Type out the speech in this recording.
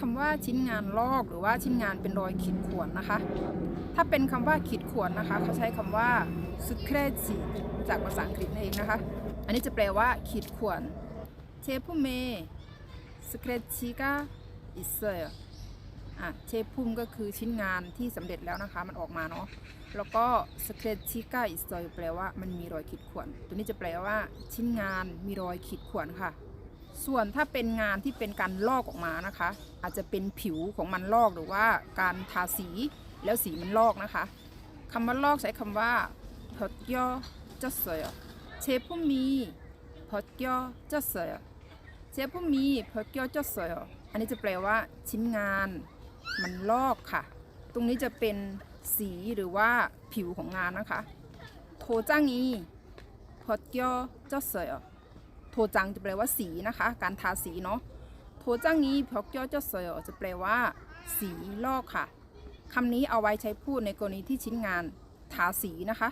คำว่าชิ้นงานลอกหรือว่าชิ้นงานเป็นรอยขีดข่วนนะคะ ถ้าเป็นคำว่าขีดข่วนนะคะ เขาใช้คำว่า s c r a t c h จากภาษาอังกฤษนั่นเองนะคะ อันนี้จะแปลว่าขีดข่วนเชฟุเมสเครชิกาอิเซอร์อะเชฟุมก็คือชิ้นงานที่สำเร็จแล้วนะคะ มันออกมาเนาะแล้วก็สเครชิกาอิเซอร์แปลว่ามันมีรอยขีดข่วน ตัวนี้จะแปลว่าชิ้นงานมีรอยขีดข่วนค่ะ ส่วนถ้าเป็นงานที่เป็นการลอกออกมานะคะ อาจจะเป็นผิวของมันลอกหรือว่าการทาสีแล้วสีมันลอกนะคะคำว่าลอกใช้คำว่าพอดย่อจะเสยเชฟผู้มีพอดย่อจะเสยเชฟผู้มีพอดย่อจะเสยอันนี้จะแปลว่าชิ้นงานมันลอกค่ะ ตรงนี้จะเป็นสีหรือว่าผิวของงานนะคะโทจ้างอีพอดย่อจะเสย ทจังจะแปลว่าสีนะคะ การทาสีเนาะโทจังนี้พอกย่อจะเสยจะแปลว่า สีลอกค่ะคำนี้เอาไว้ใช้พูดในกรณีที่ชิ้นงานทาสีนะคะ